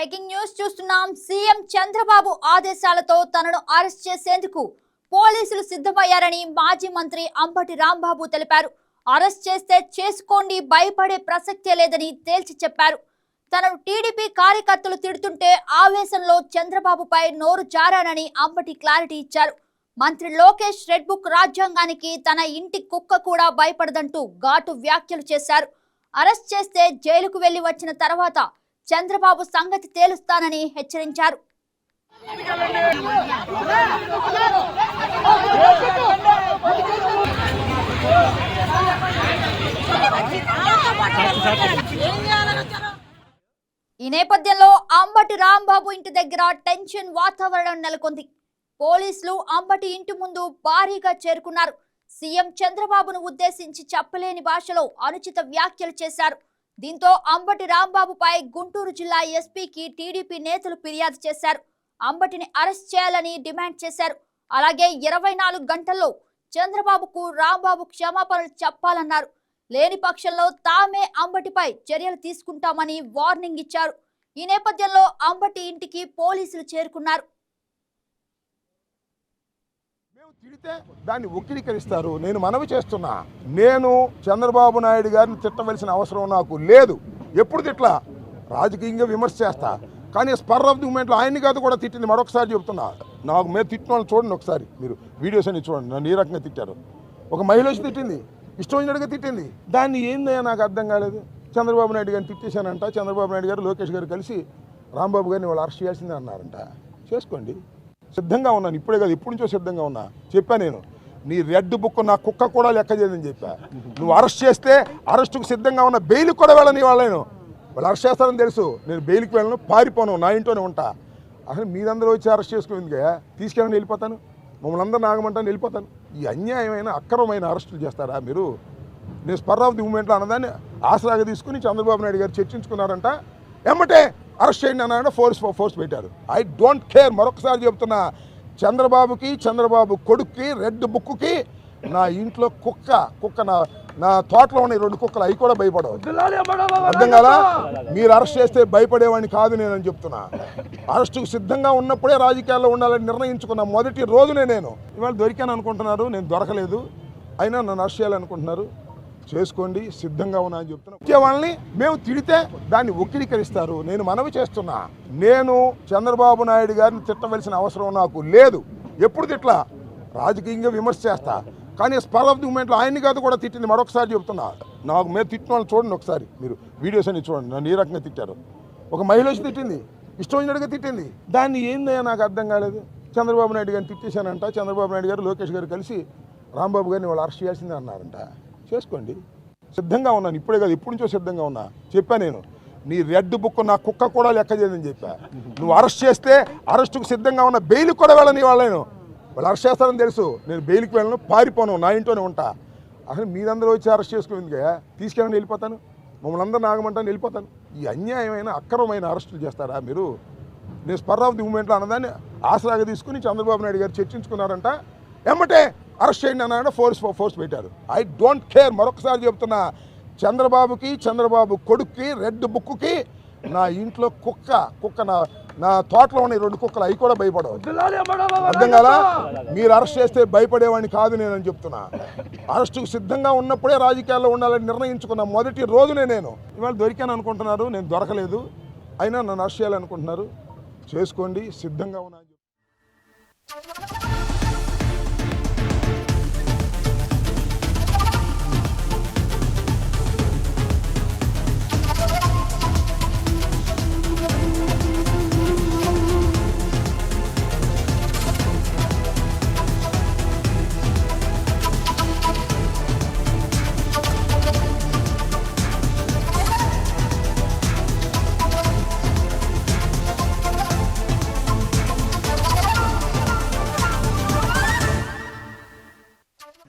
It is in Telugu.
బ్రేకింగ్ న్యూస్ చూస్తున్నాం. సీఎం చంద్రబాబు ఆదేశాలతో తనను అరెస్ట్ చేసేందుకు పోలీసులు సిద్ధమయ్యారని మాజీ మంత్రి అంబటి రాంబాబు తెలిపారు. అరెస్ట్ చేస్తే చేసుకోండి భయపడే ప్రసక్తే లేదని తేల్చి చెప్పారు. తనను టీడీపీ కార్యకర్తలు తిడుతుంటే ఆవేశంలో చంద్రబాబుపై నోరు జారానని అంబటి క్లారిటీ ఇచ్చారు. మంత్రి లోకేష్ రెడ్ బుక్ రాజ్యాంగానికి తన ఇంటి కుక్క కూడా భయపడదంటూ ఘాటు వ్యాఖ్యలు చేశారు. అరెస్ట్ చేస్తే జైలుకు వెళ్ళి వచ్చిన తర్వాత చంద్రబాబు సంగతి తేలుస్తానని హెచ్చరించారు. ఈ నేపథ్యంలో అంబటి రాంబాబు ఇంటి దగ్గర టెన్షన్ వాతావరణం నెలకొంది. పోలీసులు అంబటి ఇంటి ముందు భారీగా చేరుకున్నారు. సీఎం చంద్రబాబును ఉద్దేశించి చెప్పలేని భాషలో అనుచిత వ్యాఖ్యలు చేశారు. దీంతో అంబటి రాంబాబుపై గుంటూరు జిల్లా ఎస్పీకి టీడీపీ నేతలు ఫిర్యాదు చేశారు. అంబటిని అరెస్ట్ చేయాలని డిమాండ్ చేశారు. అలాగే ఇరవై నాలుగు గంటల్లో చంద్రబాబుకు రాంబాబు క్షమాపణలు చెప్పాలన్నారు. లేని పక్షంలో తామే అంబటిపై చర్యలు తీసుకుంటామని వార్నింగ్ ఇచ్చారు. ఈ నేపథ్యంలో అంబటి ఇంటికి పోలీసులు చేరుకున్నారు మేము తిడితే దాన్ని వక్రీకరిస్తారు. నేను మనవి చేస్తున్నా. నేను చంద్రబాబు నాయుడు గారిని తిట్టవలసిన అవసరం నాకు లేదు. ఎప్పుడు తిట్లా? రాజకీయంగా విమర్శ చేస్తా. కానీ స్పర్ ఆఫ్ ది మూమెంట్లో ఆయన్ని కాదు కూడా తిట్టింది మరొకసారి చెప్తున్నా. నాకు మీద తిట్టిన వాళ్ళు చూడండి ఒకసారి. మీరు వీడియోస్ అన్ని చూడండి. నన్ను ఏ రకంగా తిట్టారు? ఒక మహిళ వచ్చి తిట్టింది. ఇష్టం వచ్చినట్టుగా తిట్టింది. దాన్ని ఏందయ్యా నాకు అర్థం కాలేదు. చంద్రబాబు నాయుడు గారిని తిట్టేశానంట. చంద్రబాబు నాయుడు గారు లోకేష్ గారు కలిసి రాంబాబు గారిని వాళ్ళు అరెస్ట్ చేయాల్సిందే అన్నారంట. చేసుకోండి. సిద్ధంగా ఉన్నాను. ఇప్పుడే కాదు ఇప్పటి నుంచో సిద్ధంగా ఉన్నా. చెప్పా నేను నీ రెడ్ బుక్ నా కుక్క కూడా లెక్క చేయదని చెప్పా. నువ్వు అరెస్ట్ చేస్తే అరెస్టుకు సిద్ధంగా ఉన్న బెయిల్కి కూడా వెళ్ళని వాళ్ళను వాళ్ళు అరెస్ట్ చేస్తారని తెలుసు. నేను బెయిల్కి వెళ్ళను పారిపోను నా ఇంట్లోనే ఉంటా. అసలు మీరందరూ వచ్చి అరెస్ట్ చేసుకుంది తీసుకెళ్ళని వెళ్ళిపోతాను. మమ్మల్ని అందరూ నాగమంటాను వెళ్ళిపోతాను. ఈ అన్యాయమైన అక్రమమైన అరెస్టులు చేస్తారా మీరు? నేను స్పర్ ఆఫ్ ది మూమెంట్లో అన్నదాన్ని ఆసరాగా తీసుకుని చంద్రబాబు నాయుడు గారు చర్చించుకున్నారంట. ఎమ్మటే అరెస్ట్ చేయండి అన్నారంటే ఫోర్స్ ఫోర్స్ పెట్టారు. ఐ డోంట్ కేర్ మరొకసారి చెప్తున్నా చంద్రబాబుకి చంద్రబాబు కొడుక్కి రెడ్ బుక్కి నా ఇంట్లో కుక్క కుక్క నా నా తోటలో ఉన్న ఈ రెండు కుక్కలు అవి కూడా భయపడవు. అర్థం కదా మీరు అరెస్ట్ చేస్తే భయపడేవాడిని కాదు నేనని చెప్తున్నా. అరెస్టుకు సిద్ధంగా ఉన్నప్పుడే రాజకీయాల్లో ఉండాలని నిర్ణయించుకున్న మొదటి రోజునే నేను. ఇవాళ దొరికాను అనుకుంటున్నారు నేను దొరకలేదు. అయినా నన్ను అరెస్ట్ చేయాలనుకుంటున్నారు. చేసుకోండి సిద్ధంగా ఉన్నా అని చెప్తున్నా. వచ్చే వాళ్ళని మేము తిడితే దాన్ని వక్రీకరిస్తారు. నేను మనవి చేస్తున్నా. నేను చంద్రబాబు నాయుడు గారిని తిట్టవలసిన అవసరం నాకు లేదు. ఎప్పుడు తిట్లా? రాజకీయంగా విమర్శ చేస్తా. కానీ స్పర్ ఆఫ్ ది మూమెంట్లో ఆయన్ని కాదు కూడా తిట్టింది. మరొకసారి చెప్తున్నా. నాకు మేము తిట్టిన వాళ్ళు చూడండి ఒకసారి. మీరు వీడియోస్ అన్ని చూడండి. నన్ను ఏ రకంగా తిట్టారు? ఒక మహిళ వచ్చి తిట్టింది. ఇష్టం వచ్చినట్టుగా తిట్టింది. దాన్ని ఏందయ్యా నాకు అర్థం కాలేదు. చంద్రబాబు నాయుడు గారిని తిట్టేశానంట. చంద్రబాబు నాయుడు గారు లోకేష్ గారు కలిసి రాంబాబు గారిని వాళ్ళు అరెస్ట్ చేయాల్సిందే అన్నారంట. చేసుకోండి. సిద్ధంగా ఉన్నాను ఇప్పుడే కాదు ఎప్పటి నుంచో సిద్ధంగా ఉన్నా. చెప్పా నేను నీ రెడ్ బుక్ నా కుక్క కూడా లెక్క చేయదని చెప్పా. నువ్వు అరెస్ట్ చేస్తే అరెస్టుకు సిద్ధంగా ఉన్న బెయిల్కి కూడా వెళ్ళని వాళ్ళను వాళ్ళు అరెస్ట్ చేస్తారని తెలుసు. నేను బెయిల్కి వెళ్ళను పారిపోను నా ఇంట్లోనే ఉంటా. అసలు మీరందరూ వచ్చి అరెస్ట్ చేసుకుంది తీసుకెళ్ళని వెళ్ళిపోతాను. మమ్మల్ని అందరూ నాగమంటాను వెళ్ళిపోతాను. ఈ అన్యాయమైన అక్రమమైన అరెస్టులు చేస్తారా మీరు? నేను స్పర్ ఆఫ్ ది మూమెంట్లో అన్నదాన్ని ఆసరాగా తీసుకుని చంద్రబాబు నాయుడు గారు చర్చించుకున్నారంట. ఎమ్మటే అరెస్ట్ చేయండి అన్నారంటే ఫోర్స్ ఫోర్స్ పెట్టారు. ఐ డోంట్ కేర్ మరొకసారి చెప్తున్నా చంద్రబాబుకి చంద్రబాబు కొడుక్కి రెడ్ బుక్కి నా ఇంట్లో కుక్క కుక్క నా నా తోటలో ఉన్న ఈ రెండు కుక్కలు అవి కూడా భయపడవు. అర్థం కదా మీరు అరెస్ట్ చేస్తే భయపడేవాడిని కాదు నేనని చెప్తున్నా. అరెస్టుకు సిద్ధంగా ఉన్నప్పుడే రాజకీయాల్లో ఉండాలని నిర్ణయించుకున్న మొదటి రోజునే నేను. ఇవాళ దొరికాను అనుకుంటున్నారు నేను దొరకలేదు. అయినా నన్ను అరెస్ట్ చేయాలనుకుంటున్నారు. చేసుకోండి సిద్ధంగా ఉన్నా